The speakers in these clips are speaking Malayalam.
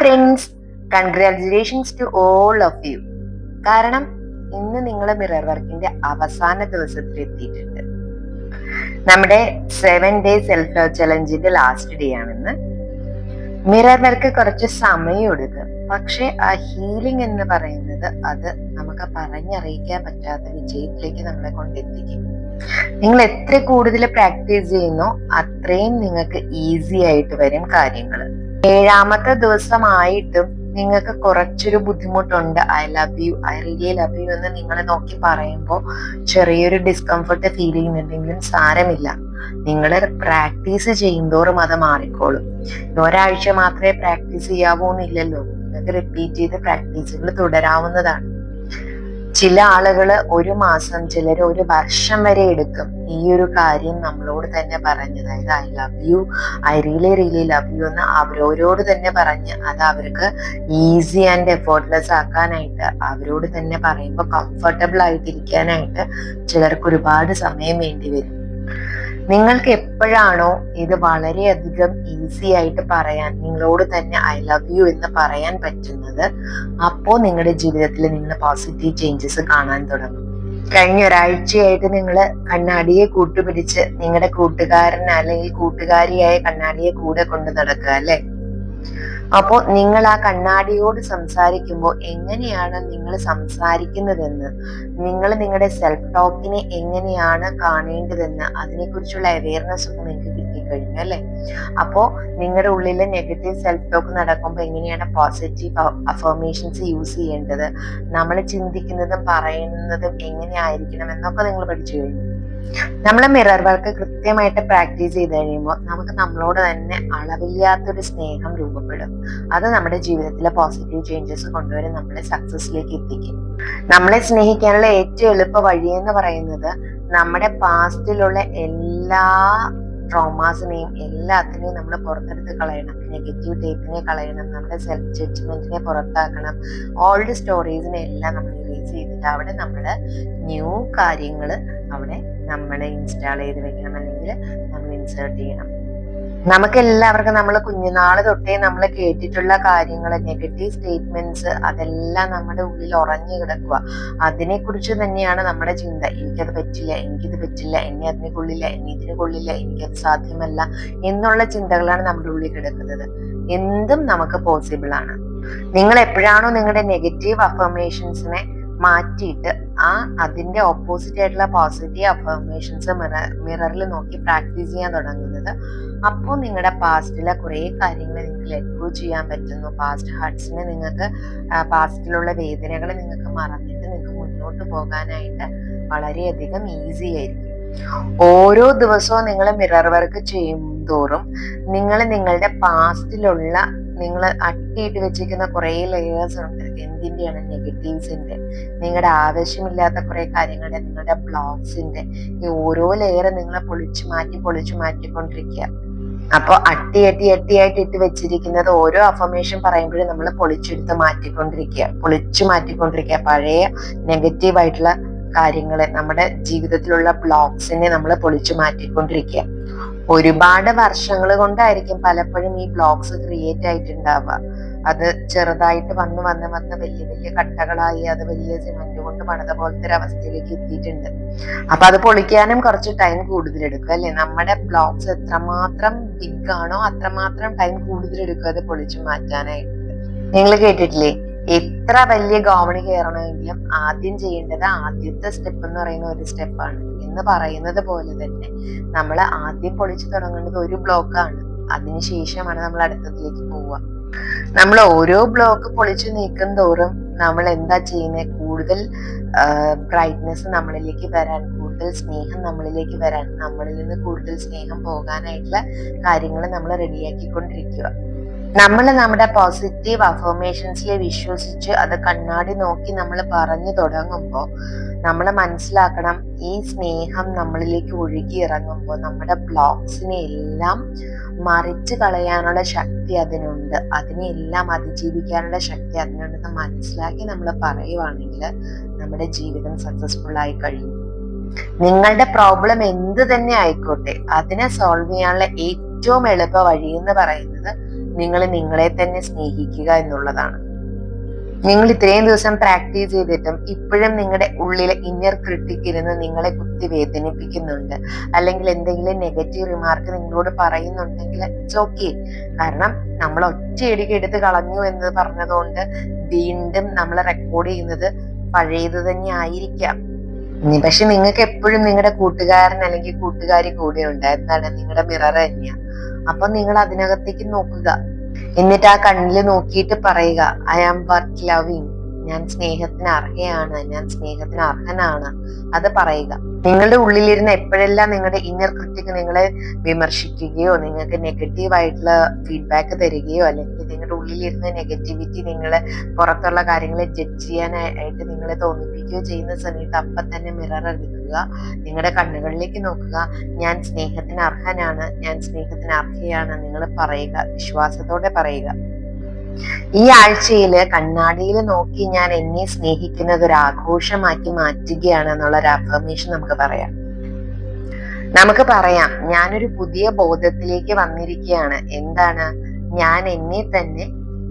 Friends congratulations to all of you കാരണം ഇന്ന് നിങ്ങൾ മിറർ വർക്കിന്റെ അവസാന ദിവസത്തിൽ എത്തിയിട്ടുണ്ട്. നമ്മുടെ സെവൻ ഡേ സെൽഫ് ലവ് ചലഞ്ചിന്റെ ലാസ്റ്റ് ഡേ ആണെന്ന്. മിറർ വർക്ക് കുറച്ച് സമയം എടുക്കും. പക്ഷെ ആ ഹീലിംഗ് എന്ന് പറയുന്നത് അത് നമുക്ക് പറഞ്ഞറിയിക്കാൻ പറ്റാത്ത വിജയത്തിലേക്ക് നമ്മളെ കൊണ്ടെത്തിക്കും. നിങ്ങൾ എത്ര കൂടുതൽ പ്രാക്ടീസ് ചെയ്യുന്നോ അത്രയും നിങ്ങൾക്ക് ഈസി ആയിട്ട് വരും കാര്യങ്ങൾ. ഏഴാമത്തെ ദിവസമായിട്ടും നിങ്ങൾക്ക് കുറച്ചൊരു ബുദ്ധിമുട്ടുണ്ട്. I love you I really love you എന്ന് നിങ്ങളെ നോക്കി പറയുമ്പോൾ ചെറിയൊരു ഡിസ്കംഫർട്ട് ഫീൽ ചെയ്യുന്നുണ്ടെങ്കിലും സാരമില്ല. നിങ്ങൾ പ്രാക്ടീസ് ചെയ്യുന്തോറും അത് മാറിക്കോളും. ഒരാഴ്ച മാത്രമേ പ്രാക്ടീസ് ചെയ്യാവൂ എന്നില്ലല്ലോ. നിങ്ങൾക്ക് റിപ്പീറ്റ് ചെയ്ത് പ്രാക്ടീസുകൾ തുടരാവുന്നതാണ്. ചില ആളുകൾ ഒരു മാസം ചിലർ ഒരു വർഷം വരെ എടുക്കും. ഈ ഒരു കാര്യം നമ്മളോട് തന്നെ പറഞ്ഞ് അതായത് I love you I really really love you എന്ന് അവരോരോട് തന്നെ പറഞ്ഞ് അത് അവർക്ക് ഈസി ആൻഡ് എഫോർട്ട്ലെസ് ആക്കാനായിട്ട് അവരോട് തന്നെ പറയുമ്പോൾ കംഫർട്ടബിൾ ആയിട്ടിരിക്കാനായിട്ട് ചിലർക്ക് ഒരുപാട് സമയം വേണ്ടി വരും. നിങ്ങൾക്ക് എപ്പോഴാണോ ഇത് വളരെയധികം ഈസി ആയിട്ട് പറയാൻ നിങ്ങളോട് തന്നെ ഐ ലവ് യു എന്ന് പറയാൻ പറ്റുന്നത് അപ്പോൾ നിങ്ങളുടെ ജീവിതത്തിൽ നിങ്ങൾ പോസിറ്റീവ് ചേഞ്ചസ് കാണാൻ തുടങ്ങും. കഴിഞ്ഞ ഒരാഴ്ചയായിട്ട് നിങ്ങൾ കണ്ണാടിയെ കൂട്ടുപിടിച്ച് നിങ്ങളുടെ കൂട്ടുകാരൻ അല്ലെങ്കിൽ കൂട്ടുകാരിയായ കണ്ണാടിയെ കൂടെ കൊണ്ട് നടക്കുക അല്ലെ? അപ്പോൾ നിങ്ങൾ ആ കണ്ണാടിയോട് സംസാരിക്കുമ്പോൾ എങ്ങനെയാണ് നിങ്ങൾ സംസാരിക്കുന്നതെന്ന്? നിങ്ങൾ നിങ്ങളുടെ സെൽഫ് ടോക്കിനെ എങ്ങനെയാണ് കാണേണ്ടതെന്ന്? അതിനെക്കുറിച്ചുള്ള അവയർനെസ് ഒക്കെ നിങ്ങൾക്ക് കിട്ടിക്കഴിഞ്ഞു അല്ലെ? അപ്പോൾ നിങ്ങളുടെ ഉള്ളിലെ നെഗറ്റീവ് സെൽഫ് ടോക്ക് നടക്കുമ്പോൾ എങ്ങനെയാണ് പോസിറ്റീവ് അഫർമേഷൻസ് യൂസ് ചെയ്യേണ്ടത്? നമ്മൾ ചിന്തിക്കുന്നതും പറയുന്നതും എങ്ങനെയായിരിക്കണം എന്നൊക്കെ നിങ്ങൾ പഠിച്ചു കഴിഞ്ഞു. നമ്മൾ മിറർ വർക്ക് കൃത്യമായിട്ട് പ്രാക്ടീസ് ചെയ്ത് കഴിയുമ്പോൾ നമുക്ക് നമ്മളോട് തന്നെ അളവില്ലാത്തൊരു സ്നേഹം രൂപപ്പെടും. അത് നമ്മുടെ ജീവിതത്തിലെ പോസിറ്റീവ് ചേഞ്ചസ് കൊണ്ടുവരും നമ്മളെ സക്സസ്സിലേക്ക് എത്തിക്കും. നമ്മളെ സ്നേഹിക്കാനുള്ള ഏറ്റവും എളുപ്പ വഴി എന്ന് പറയുന്നത് നമ്മുടെ പാസ്റ്റിലുള്ള എല്ലാ ട്രോമാസിനെയും എല്ലാത്തിനെയും നമ്മൾ പുറത്തെടുത്ത് കളയണം. നെഗറ്റീവ് ടേപ്പിനെ കളയണം നമ്മുടെ സെൽഫ് ജഡ്ജ്മെന്റിനെ പുറത്താക്കണം ഓൾഡ് സ്റ്റോറീസിനെ എല്ലാം നമ്മൾ ചെയ്തിട്ട് അവിടെ നമ്മൾ ന്യൂ കാര്യങ്ങൾ അവിടെ നമ്മൾ ഇൻസ്റ്റാൾ ചെയ്ത് വെക്കണം അല്ലെങ്കിൽ നമ്മൾ ഇൻസേർട്ട് ചെയ്യണം. നമുക്ക് എല്ലാവർക്കും നമ്മൾ കുഞ്ഞുനാൾ തൊട്ടേ നമ്മൾ കേട്ടിട്ടുള്ള കാര്യങ്ങൾ നെഗറ്റീവ് സ്റ്റേറ്റ്മെന്റ്സ് അതെല്ലാം നമ്മുടെ ഉള്ളിൽ ഉറഞ്ഞു കിടക്കുക. അതിനെ കുറിച്ച് തന്നെയാണ് നമ്മുടെ ചിന്ത. എനിക്കത് പറ്റില്ല എനിക്കിത് പറ്റില്ല എന്നെ അതിന് കൊള്ളില്ല എന്നെ ഇതിന് കൊള്ളില്ല എനിക്കത് സാധ്യമല്ല എന്നുള്ള ചിന്തകളാണ് നമ്മുടെ ഉള്ളിൽ കിടക്കുന്നത്. എന്തും നമുക്ക് പോസിബിൾ ആണ്. നിങ്ങൾ എപ്പോഴാണോ നിങ്ങളുടെ നെഗറ്റീവ് അഫർമേഷൻസിനെ മാറ്റിയിട്ട് ആ അതിന്റെ ഓപ്പോസിറ്റ് ആയിട്ടുള്ള പോസിറ്റീവ് അഫർമേഷൻസ് മിററിൽ നോക്കി പ്രാക്ടീസ് ചെയ്യാൻ തുടങ്ങുന്നത്. അപ്പോൾ നിങ്ങളുടെ പാസ്റ്റിലെ കുറേ കാര്യങ്ങൾ നിങ്ങൾക്ക് ലെറ്റ് ചെയ്യാൻ പറ്റുന്നു. പാസ്റ്റ് ഹർട്സിനെ നിങ്ങൾക്ക് പാസ്റ്റിലുള്ള വേദനകൾ നിങ്ങൾക്ക് മറന്നിട്ട് നിങ്ങൾക്ക് മുന്നോട്ട് പോകാനായിട്ട് വളരെയധികം ഈസി ആയിരിക്കും. ഓരോ ദിവസവും നിങ്ങൾ മിറർ വർക്ക് ചെയ്യും തോറും നിങ്ങൾ നിങ്ങളുടെ പാസ്റ്റിലുള്ള നിങ്ങൾ അട്ടിയിട്ട് വെച്ചിരിക്കുന്ന കുറേ ലെയേഴ്സ് ഉണ്ട്. എന്തിന്റെയാണ് നെഗറ്റീവ്സിന്റെ നിങ്ങളുടെ ആവശ്യമില്ലാത്ത കുറെ കാര്യങ്ങളുടെ നിങ്ങളുടെ ബ്ലോഗ്സിന്റെ ഈ ഓരോ ലെയർ നിങ്ങളെ പൊളിച്ചു മാറ്റി പൊളിച്ചു മാറ്റിക്കൊണ്ടിരിക്കുക അപ്പോൾ അട്ടി അട്ടി അട്ടിയായിട്ട് ഇട്ട് വെച്ചിരിക്കുന്നത് ഓരോ അഫർമേഷൻ പറയുമ്പോഴും നമ്മൾ പൊളിച്ചെടുത്ത് മാറ്റിക്കൊണ്ടിരിക്കുക പൊളിച്ചു മാറ്റിക്കൊണ്ടിരിക്കുക പഴയ നെഗറ്റീവ് ആയിട്ടുള്ള കാര്യങ്ങളെ നമ്മുടെ ജീവിതത്തിലുള്ള ബ്ലോക്സിനെ നമ്മൾ പൊളിച്ചു മാറ്റിക്കൊണ്ടിരിക്കുക ഒരുപാട് വർഷങ്ങൾ കൊണ്ടായിരിക്കും പലപ്പോഴും ഈ ബ്ലോഗ്സ് ക്രിയേറ്റ് ആയിട്ടുണ്ടാവുക. അത് ചെറുതായിട്ട് വന്ന് വന്ന് വന്ന് വലിയ വലിയ കട്ടകളായി അത് വലിയ സിമെന്റ് കൊണ്ട് പണിത പോലത്തെ ഒരു അവസ്ഥയിലേക്ക് എത്തിയിട്ടുണ്ട്. അപ്പൊ അത് പൊളിക്കാനും കുറച്ച് ടൈം കൂടുതൽ എടുക്കും അല്ലെ? നമ്മുടെ ബ്ലോക്സ് എത്രമാത്രം ബിഗ് ആണോ അത്രമാത്രം ടൈം കൂടുതൽ എടുക്കും അത് പൊളിച്ചു മാറ്റാനായിട്ട്. നിങ്ങൾ കേട്ടിട്ടില്ലേ? എത്ര വലിയ ഗോവണി കയറണമെങ്കിലും ആദ്യം ചെയ്യേണ്ടത് ആദ്യത്തെ സ്റ്റെപ്പ് എന്ന് പറയുന്ന ഒരു സ്റ്റെപ്പാണ് എന്ന് പറയുന്നത് പോലെ തന്നെ നമ്മൾ ആദ്യം പൊളിച്ചു തുടങ്ങുന്നത് ഒരു ബ്ലോക്കാണ് അതിനുശേഷമാണ് നമ്മൾ അടുത്തതിലേക്ക് പോവുക. നമ്മൾ ഓരോ ബ്ലോക്ക് പൊളിച്ചു നീക്കും തോറും നമ്മൾ എന്താ ചെയ്യുന്നത് കൂടുതൽ ബ്രൈറ്റ്നെസ് നമ്മളിലേക്ക് വരാൻ കൂടുതൽ സ്നേഹം നമ്മളിലേക്ക് വരാൻ നമ്മളിൽ നിന്ന് കൂടുതൽ സ്നേഹം പോകാനായിട്ടുള്ള കാര്യങ്ങൾ നമ്മൾ റെഡിയാക്കിക്കൊണ്ടിരിക്കുക നമ്മൾ നമ്മുടെ പോസിറ്റീവ് അഫർമേഷൻസിൽ വിശ്വസിച്ച് അത് കണ്ണാടി നോക്കി നമ്മൾ പറഞ്ഞു തുടങ്ങുമ്പോൾ നമ്മൾ മനസ്സിലാക്കണം ഈ സ്നേഹം നമ്മളിലേക്ക് ഒഴുകി ഇറങ്ങുമ്പോൾ നമ്മുടെ ബ്ലോക്സിനെ എല്ലാം മറിച്ച് കളയാനുള്ള ശക്തി അതിനുണ്ട്. അതിനെല്ലാം അതിജീവിക്കാനുള്ള ശക്തി അതിനുണ്ടെന്ന് മനസ്സിലാക്കി നമ്മൾ പറയുവാണെങ്കിൽ നമ്മുടെ ജീവിതം സക്സസ്ഫുൾ ആയി കഴിയും. നിങ്ങളുടെ പ്രോബ്ലം എന്ത് തന്നെ ആയിക്കോട്ടെ അതിനെ സോൾവ് ചെയ്യാനുള്ള ഏറ്റവും എളുപ്പ വഴി എന്ന് പറയുന്നത് നിങ്ങൾ നിങ്ങളെ തന്നെ സ്നേഹിക്കുക എന്നുള്ളതാണ്. നിങ്ങൾ ഇത്രയും ദിവസം പ്രാക്ടീസ് ചെയ്തിട്ടും ഇപ്പോഴും നിങ്ങളുടെ ഉള്ളിലെ ഇന്നർ ക്രിട്ടിക് ഇരുന്ന് നിങ്ങളെ കുത്തി വേദനിപ്പിക്കുന്നുണ്ട്. അല്ലെങ്കിൽ എന്തെങ്കിലും നെഗറ്റീവ് റിമാർക്ക് നിങ്ങളോട് പറയുന്നുണ്ടെങ്കിൽ ഇറ്റ്സ് ഓക്കെ കാരണം നമ്മൾ ഒറ്റയടിക്ക് എടുത്ത് കളഞ്ഞു എന്ന് പറഞ്ഞതുകൊണ്ട് വീണ്ടും നമ്മൾ റെക്കോർഡ് ചെയ്യുന്നത് പഴയത് തന്നെ ആയിരിക്കാം. പക്ഷെ നിങ്ങൾക്ക് എപ്പോഴും നിങ്ങളുടെ കൂട്ടുകാരൻ അല്ലെങ്കിൽ കൂട്ടുകാരി കൂടെ ഉണ്ട്. എന്താണ്? നിങ്ങളുടെ മിറർ തന്നെയാ. അപ്പൊ നിങ്ങൾ അതിനകത്തേക്ക് നോക്കുക. എന്നിട്ട് ആ കണ്ണിൽ നോക്കിയിട്ട് പറയുക ഐ ആം വർത്ത് ലവിങ് ഞാൻ സ്നേഹത്തിന് അർഹയാണ്. ഞാൻ സ്നേഹത്തിന് അർഹനാണ്. അത് പറയുക. നിങ്ങളുടെ ഉള്ളിലിരുന്ന എപ്പോഴെല്ലാം നിങ്ങളുടെ ഇന്നർ ക്രിറ്റിക് നിങ്ങളെ വിമർശിക്കുകയോ നിങ്ങൾക്ക് നെഗറ്റീവ് ആയിട്ടുള്ള ഫീഡ്ബാക്ക് തരികയോ അല്ലെങ്കിൽ നിങ്ങളുടെ ഉള്ളിലിരുന്ന നെഗറ്റിവിറ്റി നിങ്ങളെ പുറത്തുള്ള കാര്യങ്ങളെ ജഡ്ജ് ചെയ്യാനായിട്ട് നിങ്ങളെ തോന്നിപ്പിക്കുകയോ ചെയ്യുന്ന സമയത്ത് അപ്പം തന്നെ മിറർ എടുക്കുക നിങ്ങളുടെ കണ്ണുകളിലേക്ക് നോക്കുക. ഞാൻ സ്നേഹത്തിന് അർഹനാണ് ഞാൻ സ്നേഹത്തിന് അർഹയാണ് നിങ്ങൾ പറയുക വിശ്വാസത്തോടെ പറയുക. ഈ ആഴ്ചയിൽ കണ്ണാടിയിൽ നോക്കി ഞാൻ എന്നെ സ്നേഹിക്കുന്നത് ഒരു ആഘോഷമാക്കി മാറ്റുകയാണ് എന്നുള്ള ഒരു അഫർമേഷൻ നമുക്ക് പറയാം. നമുക്ക് പറയാം ഞാനൊരു പുതിയ ബോധത്തിലേക്ക് വന്നിരിക്കുകയാണ്. എന്താണ്? ഞാൻ എന്നെ തന്നെ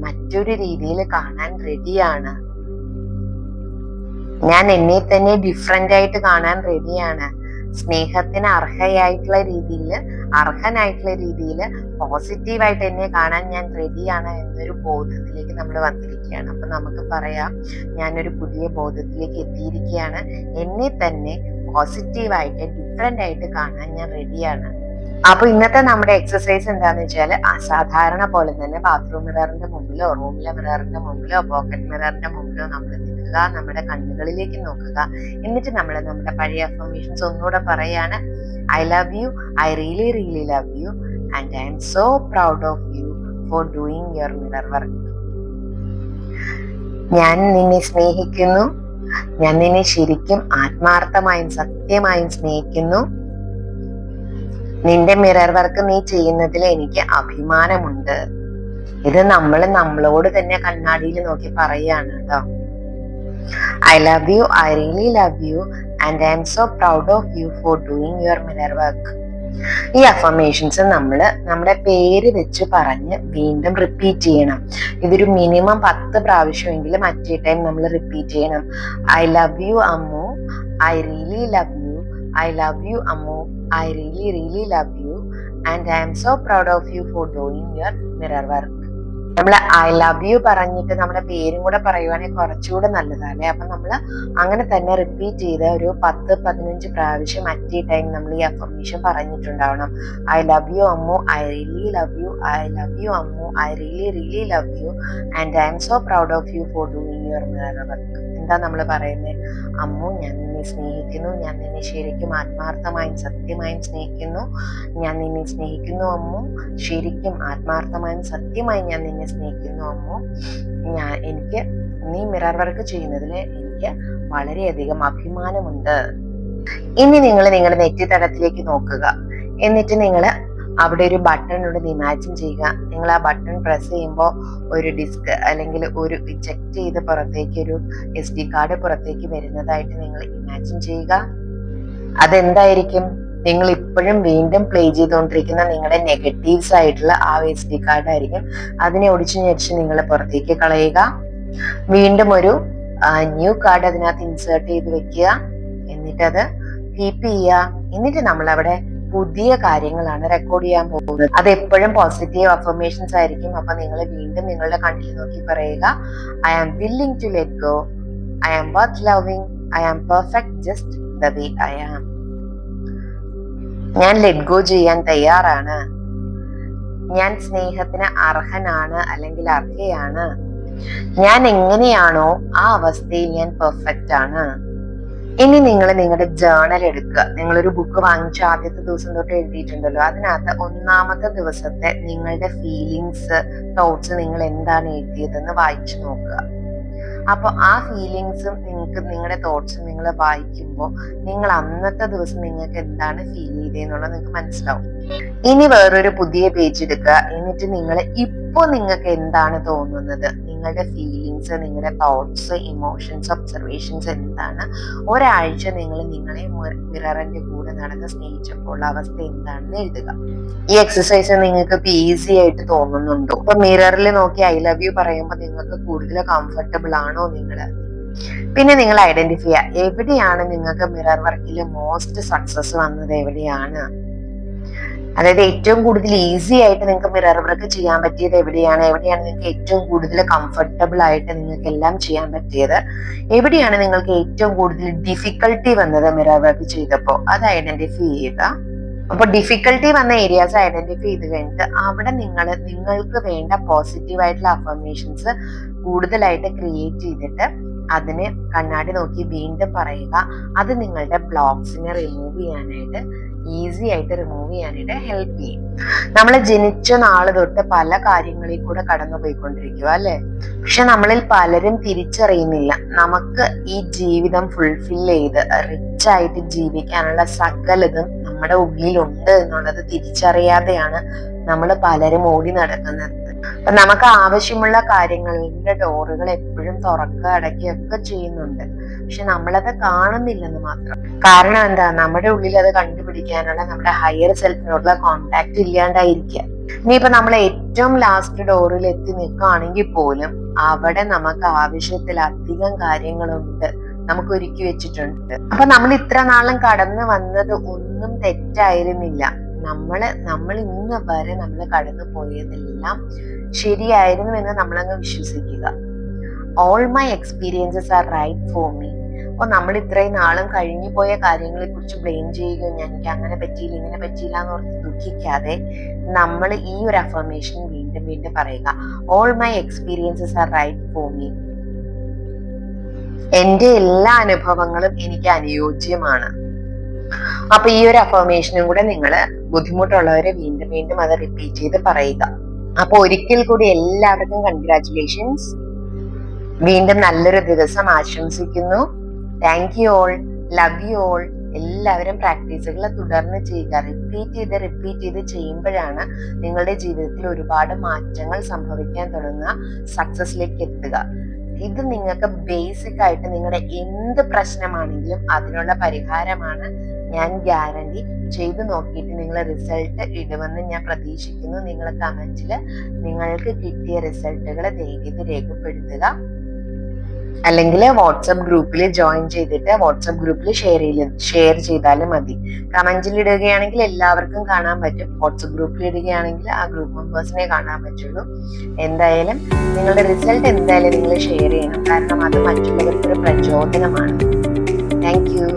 മറ്റൊരു രീതിയിൽ കാണാൻ റെഡിയാണ് ഞാൻ എന്നെ തന്നെ ഡിഫറെന്റ് ആയിട്ട് കാണാൻ റെഡിയാണ് സ്നേഹത്തിന് അർഹയായിട്ടുള്ള രീതിയിൽ അർഹനായിട്ടുള്ള രീതിയിൽ പോസിറ്റീവായിട്ട് എന്നെ കാണാൻ ഞാൻ റെഡിയാണ് എന്നൊരു ബോധത്തിലേക്ക് നമ്മൾ വന്നിരിക്കുകയാണ്. അപ്പം നമുക്ക് പറയാം ഞാനൊരു പുതിയ ബോധത്തിലേക്ക് എത്തിയിരിക്കുകയാണ്. എന്നെ തന്നെ പോസിറ്റീവായിട്ട് ഡിഫറെന്റ് ആയിട്ട് കാണാൻ ഞാൻ റെഡിയാണ് അപ്പൊ ഇന്നത്തെ നമ്മുടെ എക്സസൈസ് എന്താന്ന് വെച്ചാൽ അസാധാരണ പോലെ തന്നെ ബാത്റൂം മിററിന്റെ മുമ്പിലോ റൂമിലെ മിററിന്റെ മുമ്പിലോ പോക്കറ്റ് മിററിന്റെ മുമ്പിലോ നമ്മൾ നിൽക്കുക നമ്മുടെ കണ്ണുകളിലേക്ക് നോക്കുക. എന്നിട്ട് നമ്മൾ നമ്മുടെ പഴയ അഫർമേഷൻസ് ഒന്നുകൂടെ പറയാണ് I love you I really really love you and I'm so proud of you for doing your mirror work ഞാൻ നിന്നെ സ്നേഹിക്കുന്നു ഞാൻ നിന്നെ ശരിക്കും ആത്മാർത്ഥമായും സത്യമായും സ്നേഹിക്കുന്നു നിന്റെ മിറർ വർക്ക് നീ ചെയ്യുന്നതിൽ എനിക്ക് അഭിമാനമുണ്ട്. ഇത് നമ്മൾ നമ്മളോട് തന്നെ കണ്ണാടിയിൽ നോക്കി പറയാണ് കേട്ടോ I love you I really love you and I'm so proud of you for doing your mirror work ഈ അഫർമേഷൻസ് നമ്മൾ നമ്മുടെ പേര് വെച്ച് പറഞ്ഞ് വീണ്ടും റിപ്പീറ്റ് ചെയ്യണം. ഇതൊരു മിനിമം പത്ത് പ്രാവശ്യമെങ്കിലും മറ്റേ ടൈം നമ്മൾ റിപ്പീറ്റ് ചെയ്യണം. I love you Ammu. I really love you I love you Ammu I really really love you and I'm so proud of you for doing your mirror work നമ്മൾ ഐ ലവ് യു പറഞ്ഞിട്ട് നമ്മുടെ പേരും കൂടെ പറയുവാണെങ്കിൽ കുറച്ചുകൂടെ നല്ലതല്ലേ? അപ്പൊ നമ്മൾ അങ്ങനെ തന്നെ റിപ്പീറ്റ് ചെയ്ത് ഒരു പത്ത് പതിനഞ്ച് പ്രാവശ്യം അറ്റ് ടൈം നമ്മൾ ഈ affirmation പറഞ്ഞിട്ടുണ്ടാവണം. I love you Ammu I really love you I love you Ammu I really really love you and I'm so proud of you for doing your mirror work എന്താ നമ്മൾ പറയുന്നത് അമ്മു ഞാൻ നിന്നെ സ്നേഹിക്കുന്നു. ഞാൻ നിന്നെ ശരിക്കും ആത്മാർത്ഥമായും സത്യമായും സ്നേഹിക്കുന്നു. ഞാൻ നിന്നെ സ്നേഹിക്കുന്നു അമ്മു. ശരിക്കും ആത്മാർത്ഥമായും സത്യമായും ഞാൻ നിന്നെ സ്നേഹിക്കുന്നു അമ്മു. ഞാൻ എനിക്ക് നീ മിറർ വർക്ക് ചെയ്യുന്നതിൽ എനിക്ക് വളരെയധികം അഭിമാനമുണ്ട്. ഇനി നിങ്ങൾ നിങ്ങളുടെ നെറ്റിത്തടത്തിലേക്ക് നോക്കുക. എന്നിട്ട് നിങ്ങൾ അവിടെ ഒരു ബട്ടൺ ഉണ്ടെന്ന് ഇമാജിൻ ചെയ്യുക. നിങ്ങൾ ആ ബട്ടൺ പ്രസ് ചെയ്യുമ്പോൾ ഒരു ഡിസ്ക് അല്ലെങ്കിൽ ഒരു ഇജക്ട് ചെയ്ത് പുറത്തേക്ക് ഒരു എസ് ഡി കാർഡ് പുറത്തേക്ക് വരുന്നതായിട്ട് നിങ്ങൾ ഇമാജിൻ ചെയ്യുക. അതെന്തായിരിക്കും? നിങ്ങൾ ഇപ്പോഴും വീണ്ടും പ്ലേ ചെയ്തുകൊണ്ടിരിക്കുന്ന നിങ്ങളുടെ നെഗറ്റീവ്സ് ആയിട്ടുള്ള ആ എസ് ഡി കാർഡ് ആയിരിക്കും. അതിനെ ഒടിച്ചു ഞെരിച്ച് നിങ്ങൾ പുറത്തേക്ക് കളയുക. വീണ്ടും ഒരു ന്യൂ കാർഡ് അതിനകത്ത് ഇൻസേർട്ട് ചെയ്ത് വെക്കുക. എന്നിട്ടത് കീപ്പ് ചെയ്യുക. എന്നിട്ട് നമ്മൾ അവിടെ പുതിയ കാര്യങ്ങളാണ് റെക്കോർഡ് ചെയ്യാൻ പോകുന്നത്. അത് എപ്പോഴും പോസിറ്റീവ് അഫർമേഷൻസ് ആയിരിക്കും. അപ്പൊ നിങ്ങൾ വീണ്ടും നിങ്ങളുടെ കണ്ണിൽ നോക്കി പറയുക I am willing to let go I am worth loving I am perfect just the way I am ഞാൻ ലെറ്റ് ഗോ ചെയ്യാൻ തയ്യാറാണ്. ഞാൻ സ്നേഹത്തിന് അർഹനാണ് അല്ലെങ്കിൽ അർഹയാണ്. ഞാൻ എങ്ങനെയാണോ ആ അവസ്ഥയിൽ ഞാൻ പെർഫെക്റ്റ് ആണ്. ഇനി നിങ്ങൾ നിങ്ങളുടെ ജേണൽ എടുക്കുക. നിങ്ങളൊരു ബുക്ക് വാങ്ങിച്ച ആദ്യത്തെ ദിവസം തൊട്ട് എഴുതിയിട്ടുണ്ടല്ലോ. അതിനകത്ത് ഒന്നാമത്തെ ദിവസത്തെ നിങ്ങളുടെ ഫീലിങ്സ് തോട്ട്സ് നിങ്ങൾ എന്താണ് എഴുതിയതെന്ന് വായിച്ചു നോക്കുക. അപ്പൊ ആ ഫീലിങ്സും നിങ്ങൾക്ക് നിങ്ങളുടെ തോട്ട്സും നിങ്ങൾ വായിക്കുമ്പോൾ നിങ്ങൾ അന്നത്തെ ദിവസം നിങ്ങൾക്ക് എന്താണ് ഫീൽ ചെയ്തതെന്നുള്ളത് നിങ്ങൾക്ക് മനസ്സിലാവും. ഇനി വേറൊരു പുതിയ പേജ് എടുക്കുക. എന്നിട്ട് നിങ്ങൾ ഇപ്പോൾ നിങ്ങൾക്ക് എന്താണ് തോന്നുന്നത്? നിങ്ങളുടെ ഫീലിങ്സ് ഫീലിങ്സ് നിങ്ങളുടെ തോട്ട്സ് ഇമോഷൻസ് ഒബ്സർവേഷൻസ് എന്താണ്. ഒരാഴ്ച നിങ്ങൾ നിങ്ങളെ മിററിന്റെ കൂടെ നടന്ന് സ്നേഹിച്ചപ്പോൾ അവസ്ഥ എന്താണെന്ന് എഴുതുക. ഈ എക്സസൈസ് നിങ്ങൾക്ക് ഈസി ആയിട്ട് തോന്നുന്നുണ്ടോ? ഇപ്പൊ മിററിൽ നോക്കി ഐ ലവ് യു പറയുമ്പോൾ നിങ്ങൾക്ക് കൂടുതൽ കംഫർട്ടബിൾ ആണോ നിങ്ങൾ പിന്നെ നിങ്ങൾ ഐഡന്റിഫൈ ചെയ്യുക. എവിടെയാണ് നിങ്ങൾക്ക് മിറർ വർക്കിൽ മോസ്റ്റ് സക്സസ് വന്നത്? എവിടെയാണ്? അതായത് ഏറ്റവും കൂടുതൽ ഈസി ആയിട്ട് നിങ്ങൾക്ക് മിറർ വർക്ക് ചെയ്യാൻ പറ്റിയത് എവിടെയാണ്? എവിടെയാണ് നിങ്ങൾക്ക് ഏറ്റവും കൂടുതൽ കംഫർട്ടബിൾ ആയിട്ട് നിങ്ങൾക്ക് എല്ലാം ചെയ്യാൻ പറ്റിയത്? എവിടെയാണ് നിങ്ങൾക്ക് ഏറ്റവും കൂടുതൽ ഡിഫിക്കൽട്ടി വന്നത് മിറർ വർക്ക് ചെയ്തപ്പോൾ അത് ഐഡന്റിഫൈ ചെയ്യുക. അപ്പൊ ഡിഫിക്കൽട്ടി വന്ന ഏരിയാസ് ഐഡന്റിഫൈ ചെയ്ത് കഴിഞ്ഞിട്ട് അവിടെ നിങ്ങൾ നിങ്ങൾക്ക് വേണ്ട പോസിറ്റീവ് ആയിട്ടുള്ള അഫർമേഷൻസ് കൂടുതലായിട്ട് ക്രിയേറ്റ് ചെയ്തിട്ട് അതിനെ കണ്ണാടി നോക്കി വീണ്ടും പറയുക. അത് നിങ്ങളുടെ ബ്ലോക്സിനെ റിമൂവ് ചെയ്യാനായിട്ട് ഈസി ആയിട്ട് റിമൂവ് ചെയ്യാനായിട്ട് ഹെൽപ്പ് ചെയ്യും. നമ്മൾ ജനിച്ച നാൾ തൊട്ട് പല കാര്യങ്ങളിൽ കൂടെ കടന്നു പോയിക്കൊണ്ടിരിക്കുക അല്ലെ? പക്ഷെ നമ്മളിൽ പലരും തിരിച്ചറിയുന്നില്ല. നമുക്ക് ഈ ജീവിതം ഫുൾഫിൽ ചെയ്ത് റിച്ച് ആയിട്ട് ജീവിക്കാനുള്ള സകലതും നമ്മുടെ ഉള്ളിലുണ്ട് എന്നുള്ളത് തിരിച്ചറിയാതെയാണ് നമ്മൾ പലരും ഓടി നടക്കുന്നത്. അപ്പൊ നമുക്ക് ആവശ്യമുള്ള കാര്യങ്ങളുടെ ഡോറുകൾ എപ്പോഴും തുറക്കുക അടയ്ക്കുക ഒക്കെ ചെയ്യുന്നുണ്ട്. പക്ഷെ നമ്മളത് കാണുന്നില്ലെന്ന് മാത്രം. കാരണം എന്താ? നമ്മുടെ ഉള്ളിൽ അത് കണ്ടുപിടിക്കാനുള്ള നമ്മുടെ ഹയർ സെൽഫിനോടുള്ള കോണ്ടാക്ട് ഇല്ലാണ്ടായിരിക്കുക. ഇനിയിപ്പോ നമ്മൾ ഏറ്റവും ലാസ്റ്റ് ഡോറിൽ എത്തി നിൽക്കുകയാണെങ്കിൽ പോലും അവിടെ നമുക്ക് ആവശ്യത്തിലധികം കാര്യങ്ങളുണ്ട് നമുക്ക് ഒരുക്കി വെച്ചിട്ടുണ്ട്. അപ്പൊ നമ്മൾ ഇത്ര നാളും കടന്നു വന്നത് ഒന്നും തെറ്റായിരുന്നില്ല. നമ്മൾ നമ്മൾ ഇന്ന് വരെ നമ്മൾ കടന്നു പോയതെല്ലാം ശരിയായിരുന്നു എന്ന് നമ്മളങ്ങ് വിശ്വസിക്കുക. All my experiences are right for me അപ്പൊ നമ്മൾ ഇത്രയും നാളും കഴിഞ്ഞു പോയ കാര്യങ്ങളെ കുറിച്ച് ബ്ലെയിം ചെയ്യുകയും എനിക്ക് അങ്ങനെ പറ്റിയില്ല ഇങ്ങനെ പറ്റിയില്ല എന്ന് ഓർത്ത് ദുഃഖിക്കാതെ നമ്മൾ ഈ ഒരു അഫർമേഷൻ വീണ്ടും വീണ്ടും പറയുക. All my experiences are right for me എന്റെ എല്ലാ അനുഭവങ്ങളും എനിക്ക് അനുയോജ്യമാണ്. അപ്പൊ ഈ ഒരു അഫർമേഷനും കൂടെ നിങ്ങൾ ബുദ്ധിമുട്ടുള്ളവരെ വീണ്ടും വീണ്ടും അത് റിപ്പീറ്റ് ചെയ്ത് പറയുക. അപ്പൊ ഒരിക്കൽ കൂടി എല്ലാവർക്കും കൺഗ്രാറ്റുലേഷൻസ് വീണ്ടും നല്ലൊരു ദിവസം ആശംസിക്കുന്നു. Thank you all love you all എല്ലാവരും പ്രാക്ടീസുകൾ തുടർന്ന് ചെയ്യുക. റിപ്പീറ്റ് ചെയ്ത് റിപ്പീറ്റ് ചെയ്ത് ചെയ്യുമ്പോഴാണ് നിങ്ങളുടെ ജീവിതത്തിൽ ഒരുപാട് മാറ്റങ്ങൾ സംഭവിക്കാൻ തുടങ്ങുക. സക്സസിലേക്ക് എത്തുക. ഇത് നിങ്ങൾക്ക് ബേസിക് ആയിട്ട് നിങ്ങളുടെ എന്ത് പ്രശ്നമാണെങ്കിലും അതിനുള്ള പരിഹാരമാണ് ഞാൻ ഗ്യാരണ്ടി ചെയ്തു നോക്കിയിട്ട് നിങ്ങൾ റിസൾട്ട് ഇടുമെന്ന് ഞാൻ പ്രതീക്ഷിക്കുന്നു. നിങ്ങൾ കമന്റിൽ നിങ്ങൾക്ക് കിട്ടിയ റിസൾട്ടുകൾ ദയവീത് രേഖപ്പെടുത്തുക. അല്ലെങ്കിൽ വാട്സപ്പ് ഗ്രൂപ്പിൽ ജോയിൻ ചെയ്തിട്ട് വാട്സപ്പ് ഗ്രൂപ്പിൽ ഷെയർ ഷെയർ ചെയ്താലും മതി. കമന്റിൽ ഇടുകയാണെങ്കിൽ എല്ലാവർക്കും കാണാൻ പറ്റും. വാട്സപ്പ് ഗ്രൂപ്പിൽ ഇടുകയാണെങ്കിൽ ആ ഗ്രൂപ്പ് മെമ്പേഴ്സിനെ കാണാൻ പറ്റുള്ളൂ. എന്തായാലും നിങ്ങളുടെ റിസൾട്ട് എന്തായാലും നിങ്ങൾ ഷെയർ ചെയ്യണം. കാരണം അത് മറ്റുള്ളവർക്ക് ഒരു പ്രചോദനമാണ്. Thank you